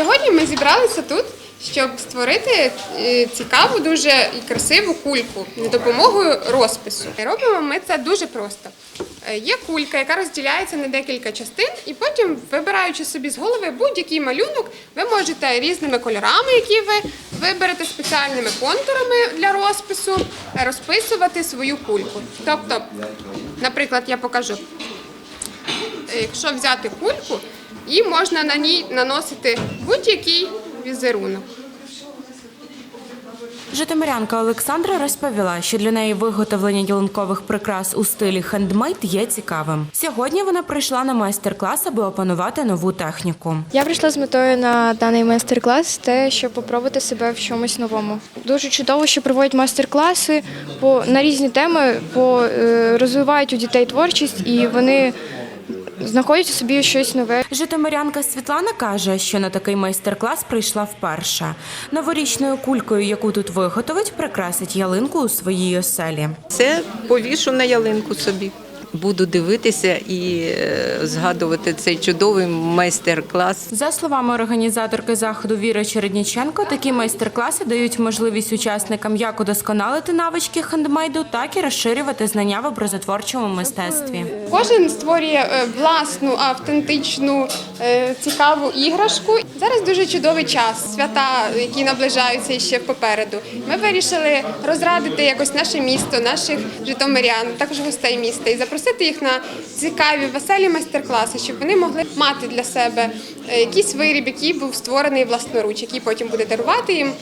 Сьогодні ми зібралися тут, щоб створити е, цікаву дуже красиву кульку за допомогою розпису. Робимо ми це дуже просто. Е, Є кулька, яка розділяється на декілька частин, і потім, вибираючи собі з голови будь-який малюнок, ви можете різними кольорами, які ви виберете спеціальними контурами для розпису, розписувати свою кульку. Тобто, наприклад, я покажу. Е, Якщо взяти кульку, і можна на ній наносити будь-який візерунок. Житомирянка Олександра розповіла, що для неї виготовлення ялинкових прикрас у стилі хендмейд є цікавим. Сьогодні вона прийшла на майстер-клас, аби опанувати нову техніку. Я прийшла з метою на даний майстер-клас, те, щоб попробувати себе в чомусь новому. Дуже чудово, що проводять майстер-класи по на різні теми, по е, розвивають у дітей творчість і вони знаходять у собі щось нове. Житомирянка Світлана каже, що на такий майстер-клас прийшла вперше. Новорічною кулькою, яку тут виготовить, прикрасить ялинку у своїй оселі. Це повішу на ялинку собі. Буду дивитися і е, згадувати цей чудовий майстер-клас. За словами організаторки заходу Віри Чередніченко, такі майстер-класи дають можливість учасникам як удосконалити навички хендмейду, так і розширювати знання в образотворчому мистецтві. Кожен створює е, власну автентичну е, цікаву іграшку. Зараз дуже чудовий час, свята, які наближаються ще попереду. Ми вирішили розрадити якось наше місто, наших житомирян, також гостей міста і запросити їх на цікаві, веселі майстер-класи, щоб вони могли мати для себе е, якийсь виріб, який був створений власноруч, який потім буде дарувати їм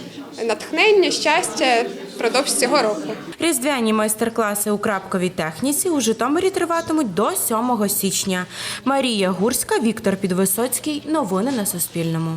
натхнення, щастя впродовж цього року. Різдвяні майстер-класи у крапковій техніці у Житомирі триватимуть до 7 січня. Марія Гурська, Віктор Підвисоцький. Новини на Суспільному.